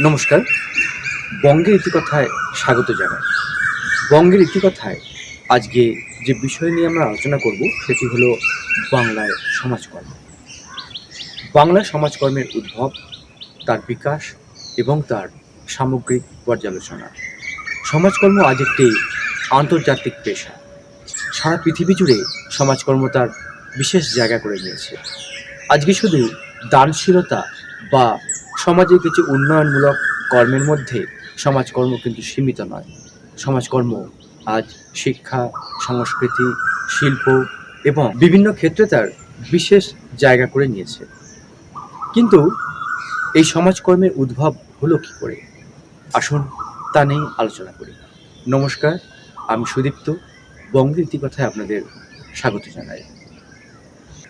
নমস্কার। বঙ্গের ইতিকথায় স্বাগত জানাই। বঙ্গের ইতিকথায় আজকে যে বিষয় নিয়ে আমরা আলোচনা করব, সেটি হলো বাংলায় সমাজকর্ম। বাংলায় সমাজকর্মের উদ্ভব, তার বিকাশ এবং তার সামগ্রিক পর্যালোচনা। সমাজকর্ম আজ একটি আন্তর্জাতিক পেশা। সারা পৃথিবী জুড়ে সমাজকর্ম তার বিশেষ জায়গা করে নিয়েছে। আজকে শুধু দানশীলতা বা সমাজে কিছু উন্নয়নমূলক কর্মের মধ্যে সমাজকর্ম কিন্তু সীমিত নয়। সমাজকর্ম আজ শিক্ষা, সংস্কৃতি, শিল্প এবং বিভিন্ন ক্ষেত্রে তার বিশেষ জায়গা করে নিয়েছে। কিন্তু এই সমাজকর্মের উদ্ভব হলো কী করে? আসুন তা নিয়ে আলোচনা করি। নমস্কার, আমি সুদীপ্ত বঙ্গের ইতিকথায় আপনাদের স্বাগত জানাই।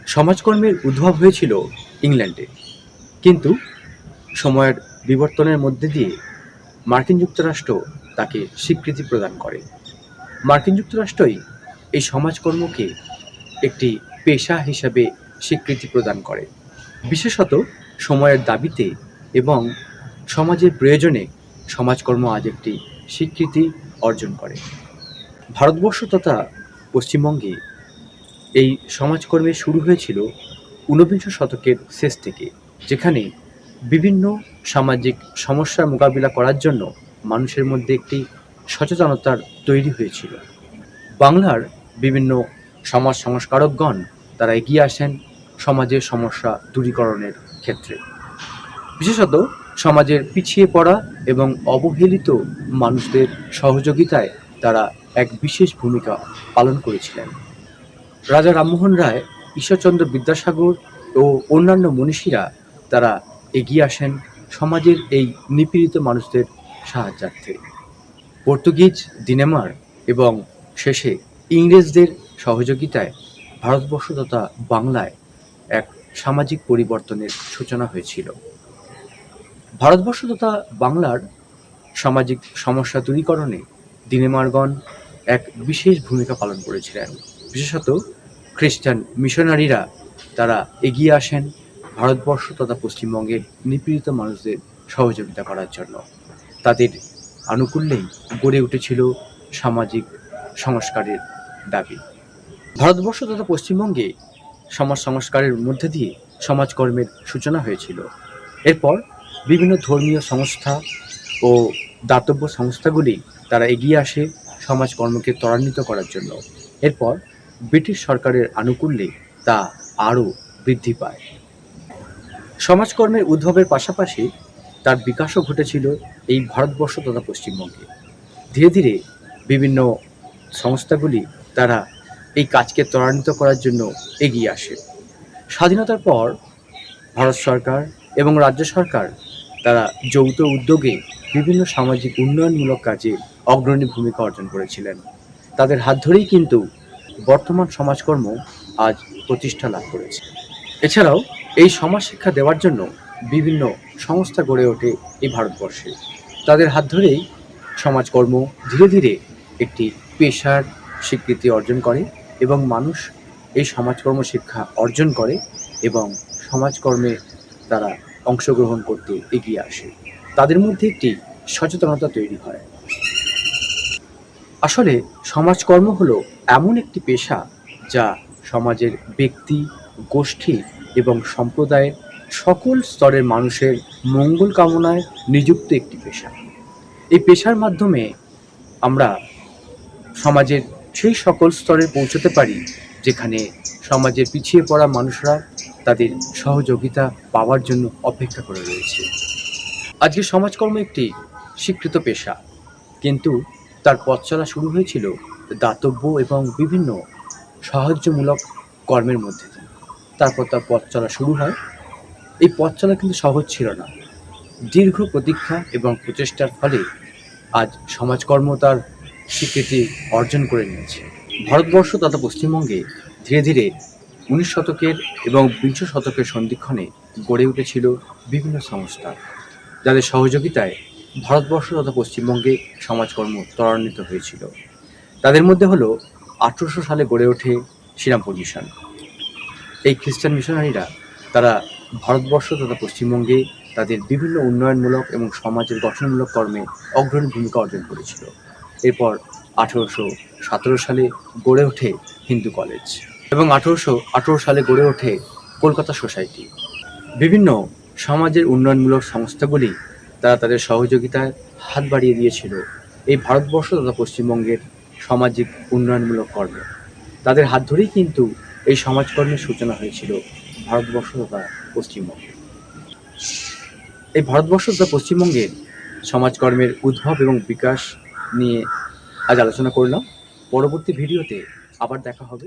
সমাজকর্মের উদ্ভব হয়েছিল ইংল্যান্ডে। কিন্তু সময়ের বিবর্তনের মধ্যে দিয়ে মার্কিন যুক্তরাষ্ট্র তাকে স্বীকৃতি প্রদান করে। মার্কিন যুক্তরাষ্ট্রই এই সমাজকর্মকে একটি পেশা হিসাবে স্বীকৃতি প্রদান করে। বিশেষত সময়ের দাবিতে এবং সমাজের প্রয়োজনে সমাজকর্ম আজ একটি স্বীকৃতি অর্জন করে। ভারতবর্ষ তথা পশ্চিমবঙ্গে এই সমাজকর্মে শুরু হয়েছিল ঊনবিংশ শতকের শেষ থেকে, যেখানে বিভিন্ন সামাজিক সমস্যার মোকাবিলা করার জন্য মানুষের মধ্যে একটি সচেতনতার তৈরি হয়েছিল। বাংলার বিভিন্ন সমাজ সংস্কারকগণ তারা এগিয়ে আসেন সমাজের সমস্যা দূরীকরণের ক্ষেত্রে। বিশেষত সমাজের পিছিয়ে পড়া এবং অবহেলিত মানুষদের সহযোগিতায় তারা এক বিশেষ ভূমিকা পালন করেছিলেন। রাজা রামমোহন রায়, ঈশ্বরচন্দ্র বিদ্যাসাগর ও অন্যান্য মনীষীরা তারা এগিয়ে আসেন সমাজের এই নিপীড়িত মানুষদের সাহায্যার্থে। পর্তুগিজ দিনেমার এবং শেষে ইংরেজদের সহযোগিতায় ভারতবর্ষ তথা বাংলায় এক সামাজিক পরিবর্তনের সূচনা হয়েছিল। ভারতবর্ষ তথা বাংলার সামাজিক সমস্যা দূরীকরণে দিনেমারগণ এক বিশেষ ভূমিকা পালন করেছিলেন। বিশেষত খ্রিস্টান মিশনারিরা তারা এগিয়ে আসেন ভারতবর্ষ তথা পশ্চিমবঙ্গের নিপীড়িত মানুষদের সহযোগিতা করার জন্য। তাদের আনুকূল্যেই গড়ে উঠেছিল সামাজিক সংস্কারের দাবি। ভারতবর্ষ তথা পশ্চিমবঙ্গে সমাজ সংস্কারের মধ্যে দিয়ে সমাজকর্মের সূচনা হয়েছিল। এরপর বিভিন্ন ধর্মীয় সংস্থা ও দাতব্য সংস্থাগুলি তারা এগিয়ে আসে সমাজকর্মকে ত্বরান্বিত করার জন্য। এরপর ব্রিটিশ সরকারের আনুকূল্যে তা আরও বৃদ্ধি পায়। সমাজকর্মের উদ্ভবের পাশাপাশি তার বিকাশও ঘটেছিল এই ভারতবর্ষ তথা পশ্চিমবঙ্গে। ধীরে ধীরে বিভিন্ন সংস্থাগুলি তারা এই কাজকে ত্বরান্বিত করার জন্য এগিয়ে আসে। স্বাধীনতার পর ভারত সরকার এবং রাজ্য সরকার তারা যৌথ উদ্যোগে বিভিন্ন সামাজিক উন্নয়নমূলক কাজে অগ্রণী ভূমিকা অর্জন করেছিলেন। তাদের হাত ধরেই কিন্তু বর্তমান সমাজকর্ম আজ প্রতিষ্ঠা লাভ করেছে। এছাড়াও এই সমাজ শিক্ষা দেওয়ার জন্য বিভিন্ন সংস্থা গড়ে ওঠে এই ভারতবর্ষে। তাদের হাত ধরেই সমাজকর্ম ধীরে ধীরে একটি পেশার স্বীকৃতি অর্জন করে এবং মানুষ এই সমাজকর্ম শিক্ষা অর্জন করে এবং সমাজকর্মে তারা অংশগ্রহণ করতে এগিয়ে আসে। তাদের মধ্যে একটি সচেতনতা তৈরি হয়। আসলে সমাজকর্ম হলো এমন একটি পেশা যা সমাজের ব্যক্তি, গোষ্ঠী এবং সম্প্রদায়ের সকল স্তরের মানুষের মঙ্গল কামনায় নিযুক্ত একটি পেশা। এই পেশার মাধ্যমে আমরা সমাজের সেই সকল স্তরে পৌঁছতে পারি, যেখানে সমাজের পিছিয়ে পড়া মানুষরা তাদের সহযোগিতা পাওয়ার জন্য অপেক্ষা করে রয়েছে। আজকে সমাজকর্ম একটি স্বীকৃত পেশা, কিন্তু তার পথ চলা শুরু হয়েছিল দাতব্য এবং বিভিন্ন সাহায্যমূলক কর্মের মধ্যে তারপর তার পথ চলা শুরু হয়। এই পথ চলা কিন্তু সহজ ছিল না। দীর্ঘ প্রতীক্ষা এবং প্রচেষ্টার ফলে আজ সমাজকর্ম তার স্বীকৃতি অর্জন করে নিয়েছে। ভারতবর্ষ তথা পশ্চিমবঙ্গে ধীরে ধীরে উনিশ শতকের এবং বিংশ শতকের সন্ধিক্ষণে গড়ে উঠেছিল বিভিন্ন সংস্থা, যাদের সহযোগিতায় ভারতবর্ষ তথা পশ্চিমবঙ্গে সমাজকর্ম ত্বরান্বিত হয়েছিল। তাদের মধ্যে হলো আঠেরোশো সালে গড়ে ওঠে শ্রীরামপুর মিশন। এই খ্রিস্টান মিশনারিরা, তারা ভারতবর্ষ তথা পশ্চিমবঙ্গে তাদের বিভিন্ন উন্নয়নমূলক এবং সমাজের গঠনমূলক কর্মে অগ্রণী ভূমিকা অর্জন করেছিল। এরপর আঠেরোশো সতেরো সালে গড়ে ওঠে হিন্দু কলেজ এবং আঠেরোশো আঠেরো সালে গড়ে ওঠে কলকাতা সোসাইটি। বিভিন্ন সমাজের উন্নয়নমূলক সংস্থাগুলি তারা তাদের সহযোগিতায় হাত বাড়িয়ে দিয়েছিল এই ভারতবর্ষ তথা পশ্চিমবঙ্গের সামাজিক উন্নয়নমূলক কর্মে। তাদের হাত ধরেই কিন্তু এই সমাজকর্মের সূচনা হয়েছিল ভারতবর্ষ তথা পশ্চিমবঙ্গে এই ভারতবর্ষ তথা পশ্চিমবঙ্গের সমাজকর্মের উদ্ভব এবং বিকাশ নিয়ে আজ আলোচনা করলাম। পরবর্তী ভিডিওতে আবার দেখা হবে।